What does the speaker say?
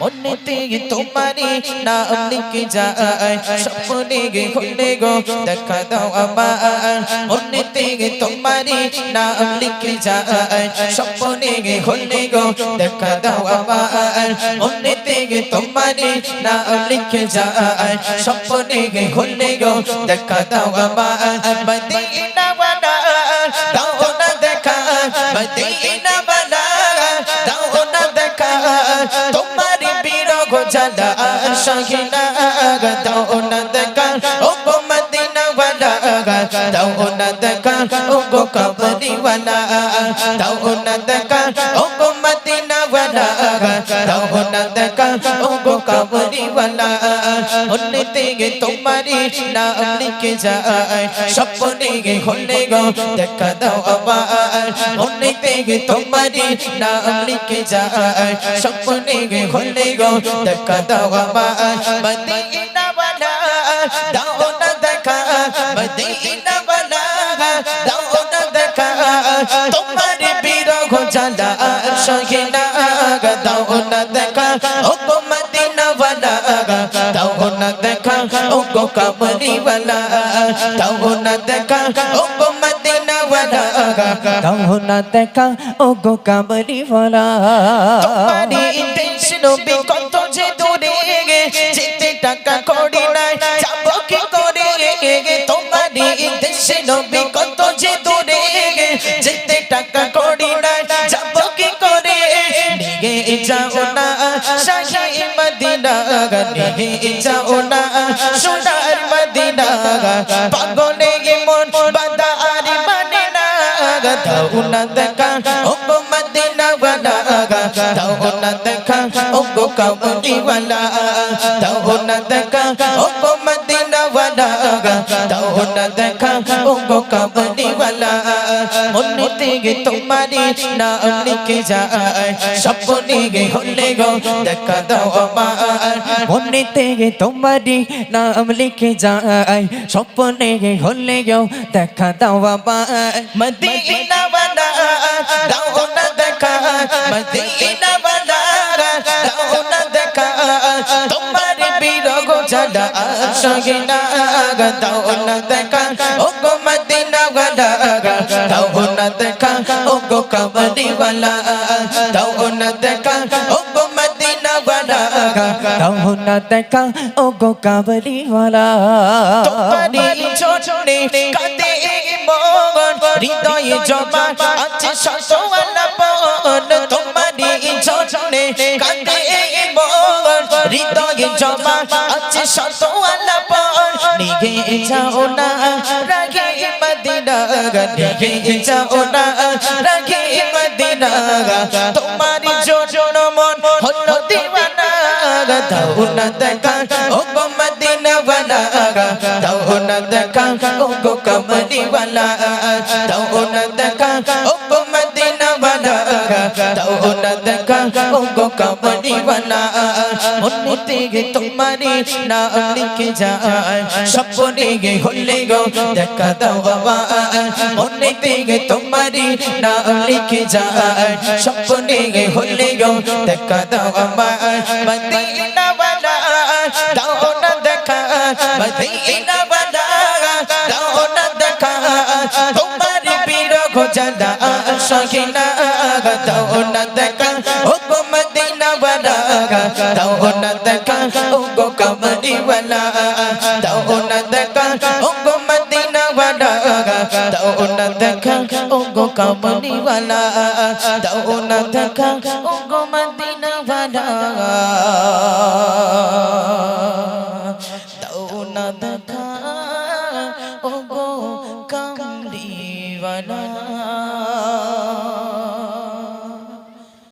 মনেতে তোমারি নাম লিখে যায়? স্বপ্নে গে হলে গো, দেখা দাও আমার মনেতে তোমারি নাম লিখে যায়? স্বপ্নে গে হলে গো, দেখা দাও আমার মনেতে তোমারি নাম লিখে যায়? স্বপ্নে গে হলে গো, দেখা দাও আমার মদিনা ওয়ালা দাও না দেখা। মদিনা বিরহ জ্বালা শাহিনা দাও না দেখা ও গো মদিনা ওয়ালা দাও না দেখা ও গো কবরি ওয়ালা দাও না দেখা ও গো দাও না দেখা ও গো কবরি ওয়ালা উন্নতি গে তোমারি নাম লিখে যায় স্বপ্নে হলে গো দেখা দাও আবার উন্নতি গে তোমারি নাম লিখে যায় স্বপ্নে তোমারি বিরহ জ্বালা সহিনা দাও না দেখা। ও গো মদিনা ওয়ালা দাও না দেখা। ও গো কবরি ওয়ালা দাও না দেখা। ও গো মদিনা ওয়ালা দাও না দেখা। ও গো কামরি ভরা তোমারি দেশ নবী কত যে দূরে যেতে টাকা করি যাও না শাহী মদিনা নিগে যাও না সোনার মদিনা পাগলে মন বাদা আর মানে না দাও না দেখা ও মদিনা ওয়ালা দাও না দেখা ও গো দাও না দেখা ও গো কাবলি ওয়ালা মনেতে গে তোমারি নাম লিখে যায় স্বপ্নে গে হলে গো দেখা দাও আমার দেখা মদিনা ওয়ালা দাও না জ্বালা সহিনা দাও না দেখা ও গো মদিনা ওয়ালা দাও না দেখা ও গো কবরি ওয়ালা। দাও না দেখা ও গো মদিনা ওয়ালা দাও না দেখা ও গো ভরা তোমারি চরণে কাঁদে মন হৃদয়ে জমা আছে শত আলাপন তোমারি মন হৃদয়ে জমা শত আলাপন নিগে যাও না রাগে মদিনা নিগে যাও না রাগে মদিনা তোমারি চরণ মন হলো দিওয়ানা দাও না দেখা ও গো মদিনা ওয়ালা দাও না দেখা ও গো কমলি ওয়ালা দাও না দেখা ও না দেখা গো কমলি ওয়ালা মনেতে গে তোমারি নাম লিখে যায়। স্বপ্নে গে হলে গো দেখা দাও বাবা মনেতে গে তোমারি নাম লিখে যায়। স্বপ্নে গে হলে গো দেখা দাও বাবা মদিনা ওয়ালা দাও না দেখা মদিনা বিরহ জ্বালা সহিনা দাও না দেখা ও গো মদিনা ওয়ালা দাও না দেখা ও গো কমরি ওয়ালা দাও না দেখা ও গো মদিনা ওয়ালা দাও না দেখা ও গো কমরি ওয়ালা বানা